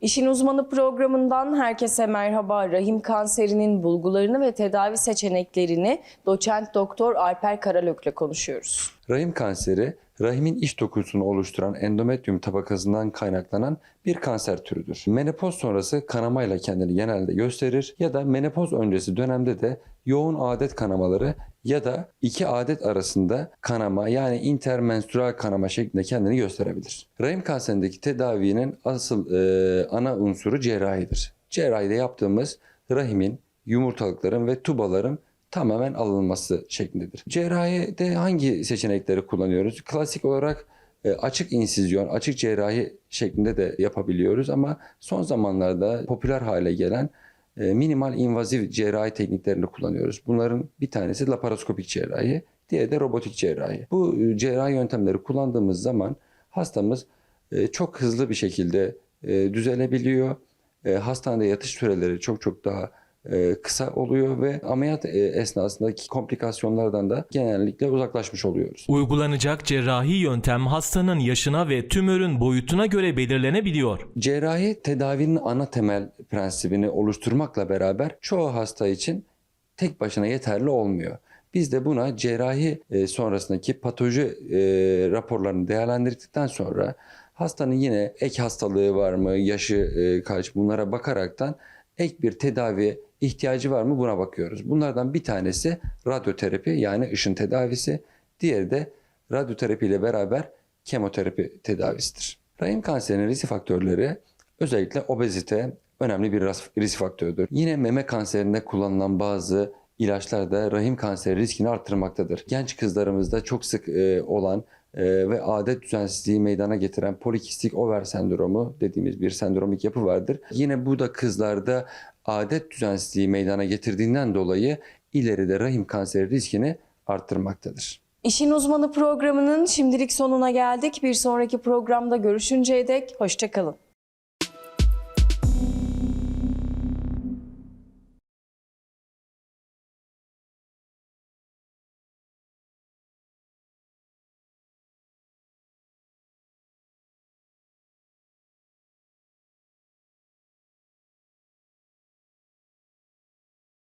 İşin Uzmanı programından herkese merhaba. Rahim kanserinin bulgularını ve tedavi seçeneklerini doçent doktor Alper Karalök'le konuşuyoruz. Rahim kanseri, rahimin iç dokusunu oluşturan endometrium tabakasından kaynaklanan bir kanser türüdür. Menopoz sonrası kanamayla kendini genelde gösterir ya da menopoz öncesi dönemde de yoğun adet kanamaları ya da iki adet arasında kanama yani intermenstrüel kanama şeklinde kendini gösterebilir. Rahim kanserindeki tedavinin asıl e, ana unsuru cerrahidir. Cerrahide yaptığımız rahimin, yumurtalıkların ve tubaların tamamen alınması şeklindedir. Cerrahide hangi seçenekleri kullanıyoruz? Klasik olarak e, açık insizyon, açık cerrahi şeklinde de yapabiliyoruz ama son zamanlarda popüler hale gelen e, minimal invaziv cerrahi tekniklerini kullanıyoruz. Bunların bir tanesi laparoskopik cerrahi, diğeri de robotik cerrahi. Bu e, cerrahi yöntemleri kullandığımız zaman hastamız çok hızlı bir şekilde düzelebiliyor. Hastanede yatış süreleri çok çok daha kısa oluyor ve ameliyat e, esnasındaki komplikasyonlardan da genellikle uzaklaşmış oluyoruz. Uygulanacak cerrahi yöntem hastanın yaşına ve tümörün boyutuna göre belirlenebiliyor. Cerrahi tedavinin ana temel prensibini oluşturmakla beraber çoğu hasta için tek başına yeterli olmuyor. Biz de buna cerrahi e, sonrasındaki patoloji e, raporlarını değerlendirdikten sonra hastanın yine ek hastalığı var mı, yaşı e, kaç bunlara bakaraktan ek bir tedavi ihtiyacı var mı buna bakıyoruz. Bunlardan bir tanesi radyoterapi yani ışın tedavisi, diğeri de radyoterapi ile beraber kemoterapi tedavisidir. Rahim kanserinin risk faktörleri özellikle obezite önemli bir risk faktörüdür. Yine meme kanserinde kullanılan bazı ilaçlar da rahim kanseri riskini arttırmaktadır. Genç kızlarımızda çok sık e, olan e, ve adet düzensizliği meydana getiren polikistik over sendromu dediğimiz bir sendromik yapı vardır. Yine bu da kızlarda adet düzensizliği meydana getirdiğinden dolayı ileride rahim kanseri riskini arttırmaktadır. İşin Uzmanı programının şimdilik sonuna geldik. Bir sonraki programda görüşünceye dek hoşçakalın.